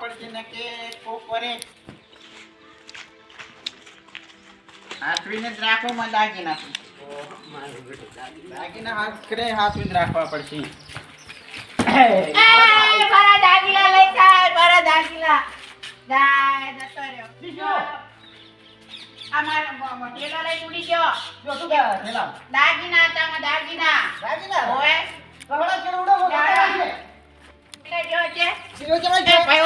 પડશે ને કે કોક કરે હાથવીને જ રાખો માં દાગીના દાગીના હાથ કરે હાથવીને રાખવા પડશે. મારા લઈ જાય જતો રહ્યો બીજો. ટેલો લઈને ઉડી ગયો. જો શું કહેવાય? દાગીના હતા દાગીના. દાગીના? કપડા કેવડો ઉડો વગાડ્યા છે એટલે જો છે શીરો કેવો એ છે ભાઈ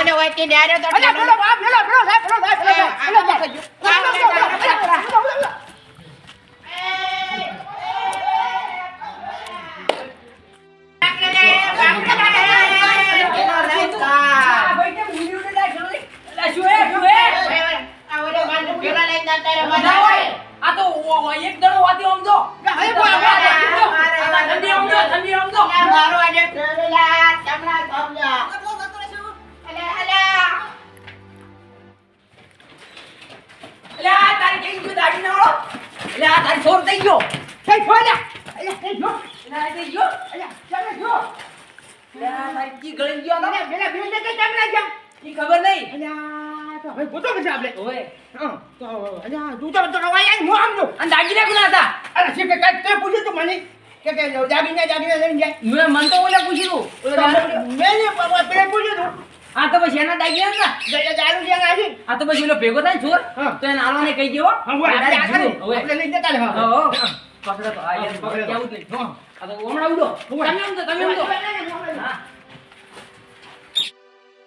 તારી છોડ થઈ ગયો. કઈ છોડ લે. એટલે કઈ ગયો. આ કઈ ગયો એટલે ચાલે ગયો તારી કી ગળી ગયો ને પેલા બે જગ્યાએ કેમ ના ગયા ઈ ખબર નહીં આ તો હવે પછી આપણે. ઓય હા તો આ તું તો તો આઈ હું આમ જો. અને દાગીના કોના હતા? અરે શી કે કાંઈ તે પૂછ્યું તું મને? કે કે દાગીના દાગીના લઈને જાય. મેં મન તો ઓલે પૂછ્યું મેં ને પૂછ્યું તું. હા તો પછી એના દાગીના હતા ચાલુ છે આજી આ તો પછી ઓલો ભેગો થાય ને ચોર તો એને આલવાને કહી દેવો હા હું આપણે હવે આપણે લઈ જતા રહે હા, હા. પકડો તો આ યાર પકડો તો. કેવું જ નહીં આ તો હમણાં ઉડો તમે તો તમે તો હા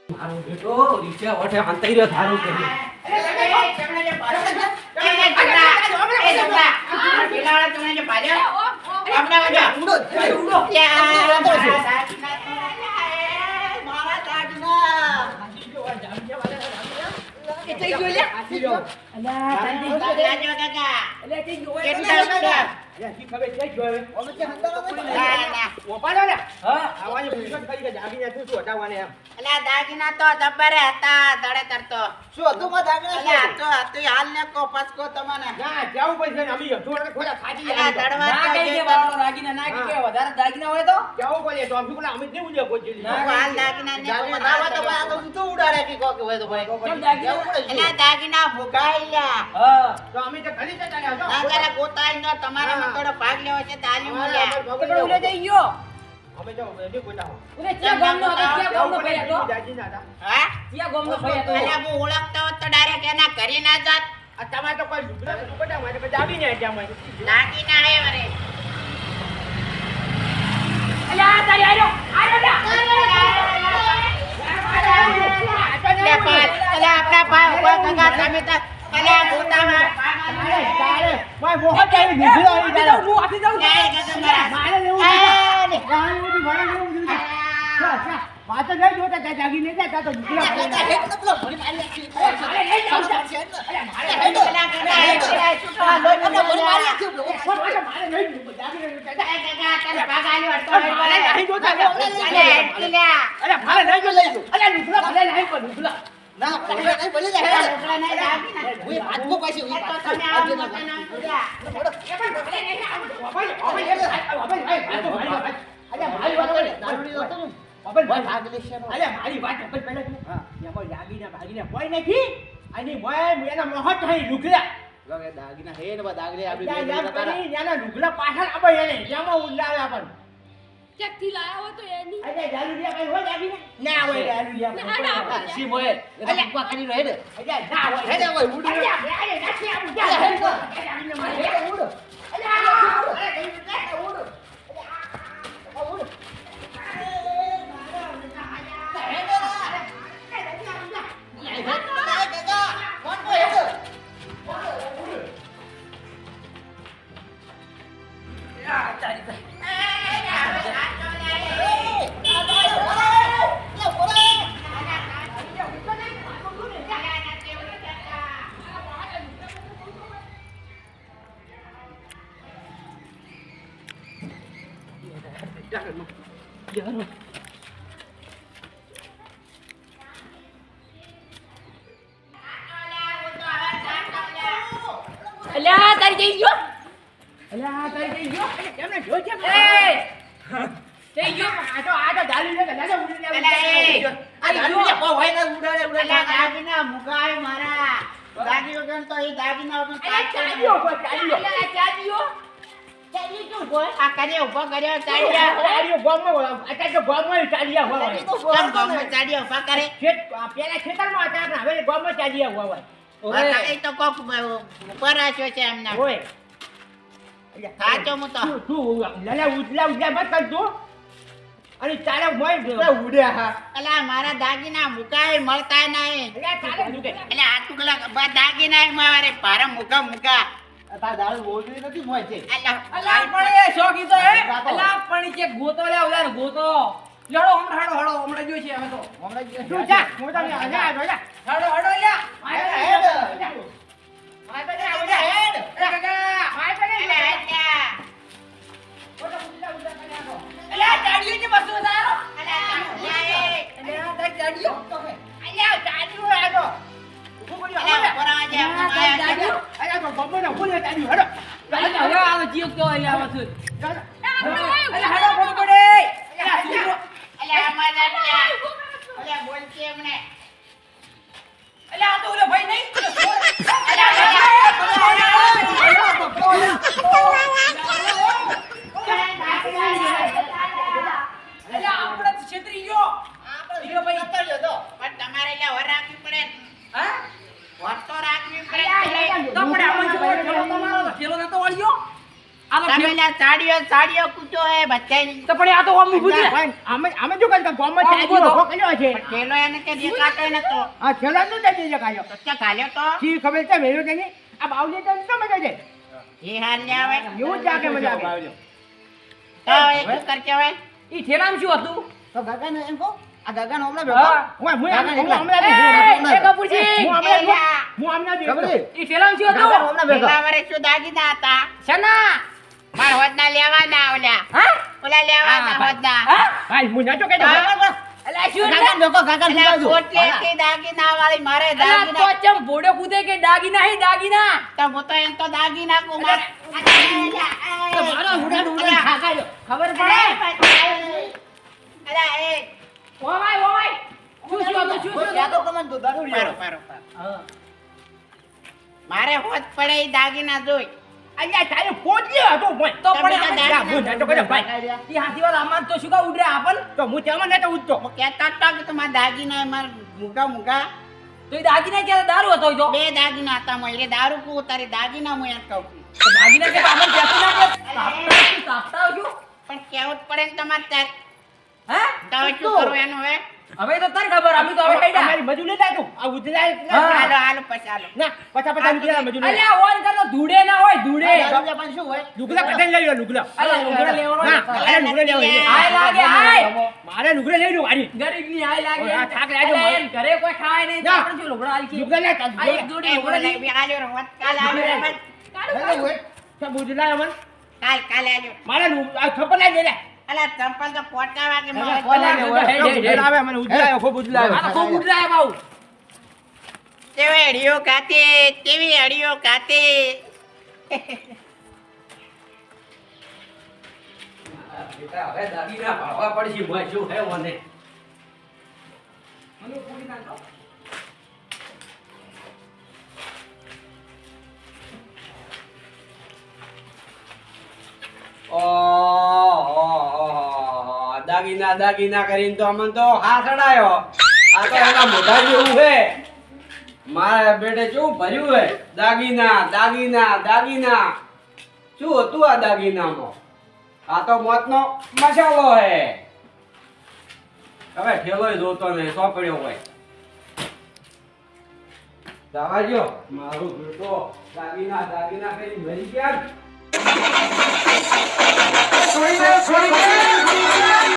મારો બેટો રીચા વઠે અંતરી રહ્યો ધારું કરી ઉડો ઉડો એ થઈ ગયો લે આ એટલે કી કે કે દાગીના તો જબ્બરે હતા દડે તરતો શું હતું આ તો હતું હાલ ને કો પસકો તમને. ના જાવું પડશે ને. જોડે ખોટા ખાજી ના તો કહી જે દે બાળો દાગીના ના કહી વધારે દાગીના હોય તો? જાવું પડે. તો અમે પેલા અમિત ને ઉજે કોઈ ના, હાલ દાગીના ને દાગીના કોઈ હોય તો આ તો ઊંધું ઉડાડે કે કોક હોય તો ભાઈ. દાગીના? જાવું પડે. અલ્યા દાગીના હા. તો અમે તો ઘણી જતા ના તારે ગોતાઈ નો તમારે. થોડો ભાગ લેવો છે તાલી અમારે લ્યા. અમારે તો ભગવાન પણ ઉલે જઈ ગયો. અમે જો ગોતા હો. ઉડે ક્યાં ગામનો હતો ક્યાં ગામનો ભાઈ હતો જાજી ના હતા. હા? ક્યાં ગામનો ભાઈ હતો અલ્યા હું ઓળખતો હોત તો ડાયરેક્ટ એના ઘરે ના જાત. આ તમારે તો કોઈ લુગડા તો મારે પછી આવી ને ત્યાં અમે. ના હે મારે અલ્યા તારી આયો આયો ના અલ્યા આપણા પા કાકા તમે તો અલ્યા ગોતામાં તારે, તારે. ભાઈ, મોહન આવી નીકળ્યો આવી તારે. હું આપી દઉં જય એ, મારે લેવું છે. ચા, ચા. વાતો નહીં જોતા, ત્યાં જાગી નહીં જાય, ત્યાં તો નીકળ્યો. અરે, મારે લઈ જાઉં છે. અરે, મારે લઈ જાઉં. અલ્યા કાકા, અલ્યા છૂટવા લોટ મારે બોલ્યા. મારે. જાગી નહીં જાય. જય ગગા, તને ભાગ હતો અરે, મારે નહીં અરે. અરે, ભલે નહીં પણ નહીં. હું એ હું એ એ તો. તમે આવા ના વાત પહેલા એમાં દાગીના ભાગીને કોઈ નથી અને મોય એના મોહ થઈ લુગડા દાગીના હે ને દાગલે યાદ કરી પાછળ આપે એને જેમાં ઉલાવે આપણને ક્યાંકથી લાયા હોય તો એની. અરે દારૂડિયા હોય ના. હોય દારૂડિયા ના, ના, સી મોએ એટલે ઊભા કરી રહે અરે, ના હોય. હોય. ઉડી અરે, નાખી જા, ઉડો. અરે. અરે, અલ્યા તારી જઈ ગયો. અલ્યા તારી જઈ ગયો. એમને જો છે એ થઈ ગયો. આ તો આ તો ડાલી લે દાદા ઉડી લે આ ડાલી લે કોઈ હોય ને ઉડાડે ઉડાડે. અલા દાગીના મુકાય મારા. દાગી વગર તો એ વગર ચાલ્યો ચાલ્યો. ચાલ્યો. અને તારે મોય ઉડ્યા હા. અલા મારા દાગીના મુકાય મળતા નહીં. એટલે આ દાગીના મારે ભારે મુકા મુકા. તાર દારૂ બોલતી નથી મોય છે. અલા અલા પણ એ શોખી તો હે? અલા પણ કે ગોતો લે ઉલાર ગોતો. લડો હમણાં હડો હાડો હમણાં જોઈ છે અમે તો. હમણાં જે- તું જા. હું તમને આજે આ જોજા હાડો. હાડો લ્યા. હેડ, હેડ. માય બને આવડે હેડ. અલા આવે છે અલા હેડો ફોન પડે અલા સુરો અલા, અમારા ત્યાં. અલા, બોલશે એમને. અલા આ તો ઓલો ભાઈ નહીં અલા, અલા. અલા આપણે છેતરી ગયો ઈરો ભાઈ પણ તમારે એટલે વર રાખવી પડે હા વર તો રાખવી પડે તો પડે આમાં જો ઠેલો તમારો ઠેલો નતો વળ્યો આનો તમે ઠેલો સાડીઓ સાડીઓ કૂટો હે બચ્ચાની તો પણ આ તો ઓમ ઊભું છે. આમે આમે જો કઈ ગોમમાં ચાજી ઊભો. કર્યો છે. ઠેલો એને કે દેખાતો તો આ ઠેલા નું દે દે કાયો તો કે ઘાલ્યો તો. કી ખબર છે મેરો તેની આ બાવલી તો તો મજા છે? એ હાલ ને આવે. એવું જ જાગે મજા આવે. તો એક શું કરશે હવે ઈ ઠેલામાં શું હતું? તો ગાગાને એમ કો આ ગગન ઓમલા બેઠો. હું હું હું. હમણાં એ, કપૂરજી! હું હમણાં હું ખબર છે? ઈ ઠેલામાં શું હતું? ઓમલા બેઠો. પેલા વરસ શું દાગીના હતા? શના! માર હોદના હા? ઓલા હોદના. હા? ભાઈ હું અલા શું દાગીના વાળી મારે અલા તો ચમ ભોડો કૂદે કે દાગીના હે દાગીના? તો હું તો એમ તો દાગીના કુ મારે. મારો ઉડાડ ઉડાડ ખાકાયો ખબર પડે? અલા, એ. ઓવાય ઓવાય. શું શું શું શું તો તમને તો દારૂ પારો, લ્યો. પારો, પારો. મારે. હોત પડે દાગીના જોઈ. અલ્યા તારે પોટલી હતો ભાઈ તો તમે તો આ હું નાચો કે ભાઈ. ઈ હાથી આમાં તો શું કા ઉડરે આપન તો હું તેમાં નતો ઉડતો હું કહેતો જ કે તમારા દાગીના માર મૂકા મૂકા તો ઈ દાગીના ક્યારે દારૂ હતો બે દાગીના હતા મોય એટલે દારૂ કુ તારી દાગીના હું એમ કહું. તો દાગીના કે આપન કહેતું. ના કે આવજો. પણ કેવું જ પડે તમારે તાર હે? તો. હવે કરો એનું હવે. હવે તો તર ખબર અમે તો હવે કઈડા મારી મજુ લેતા તું. આ ઉધલા હાલો હાલો પછી હાલો. ના પછા પચા મજુ લે અલ્યા ઓન કરતો ધૂડે ના હોય ધૂડે આ પણ શું હોય? લુગડા કદાચ લઈ લો લુગડા. અલ્યા લુગડા લેવાનો હા લુગડા લેવા આય લાગે આય મારે લુગડા લઈ લો આરી ગરીબની આય લાગે આ થાક અલા, એમ ઘરે કોઈ ખાય નહીં તો આપણે શું લુગડા આલકી? લુગડા લે કાલ આ એક જોડી લુગડા લઈ- બી આલ્યો રહો, કાલ રહો, બસ. હોય. તો બુજલા અમન કાલ કાલ આલ્યો. મારે આ થપ્પડ લાઈ લે. અલા ચંપલ તો પોટા વાગે હેડ. આવે મને ઉજલા ખૂબ ઉજલા આવે. ખૂબ ઉજલા આવે બાઉ કેવી હડીઓ કાતે કેવી હડીઓ કાતે બેટા હવે દાગીના પાડવા પડશે મોય શું હે મને ઓહો, દાગીના દાગીના કરીને તો અમને તો હા ચડાયો આ તો એના મોઢા જેવું છે. મારા બેટે શું ભર્યું હે દાગીના દાગીના દાગીના. શું હતું આ દાગીનામાં? આ તો મોતનો મસાલો હે હવે ઠેલો જોતો ને સોંપડ્યો હોય. દ્યો. મારું દાગીના દાગીના કરી મરી ગયા.